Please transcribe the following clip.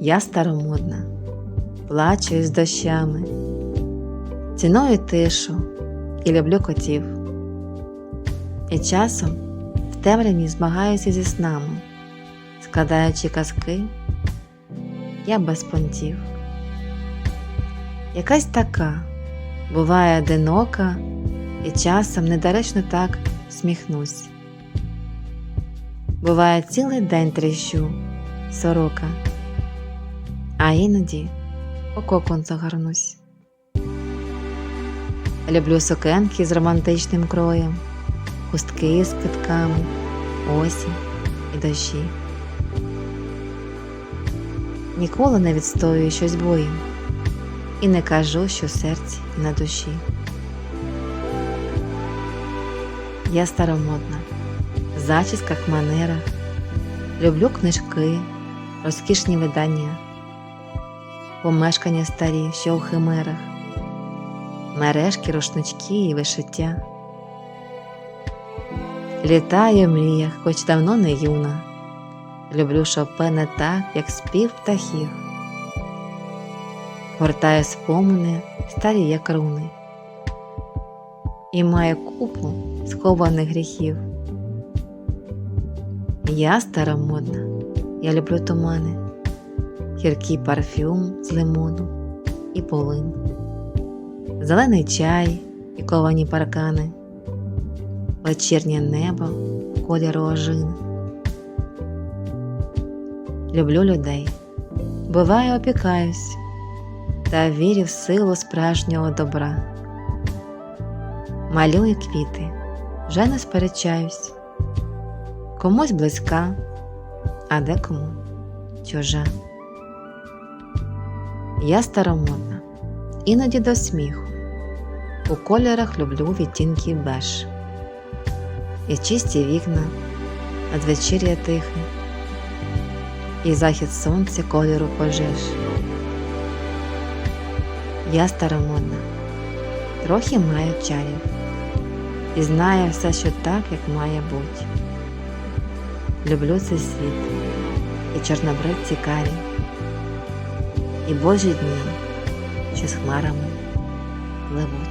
Я старомодна, плачу із дощами, ціную тишу і люблю котів. І часом в темряві змагаюся зі снами, складаючи казки, я без понтів. Якась така буває одинока, і часом недоречно так сміхнусь. Буває цілий день тріщу, сорока, а іноді у кокон загорнусь. Люблю сукенки з романтичним кроєм, хустки з квитками, осінь і дощі. Ніколи не відстоюю щось боєм і не кажу, що серці на душі. Я старомодна, в зачісках, манерах, люблю книжки, розкішні видання, помешкання старі, що у химерах, мережки, рушнички і вишиття. Літаю в мріях, хоч давно не юна. Люблю Шопена так, як спів птахів. Гортаю спомини, старі, як руни, і маю купу схованих гріхів. Я старомодна, я люблю тумани, гіркий парфюм з лимону і полин, зелений чай і ковані паркани, вечірнє небо кольору ожини. Люблю людей, буває опікаюсь та вірю в силу справжнього добра. Малюю квіти, вже не сперечаюсь, комусь близька, а декому чужа. Я старомодна, іноді до сміху. У кольорах люблю відтінки беж. І чисті вікна, надвечір'я тихе, і захід сонця кольору пожеж. Я старомодна, трохи маю чарів. І знаю все, що так, як має бути. Люблю цей світ, і чорнобрив цікаві, і божі дні, що з хмарами пливуть.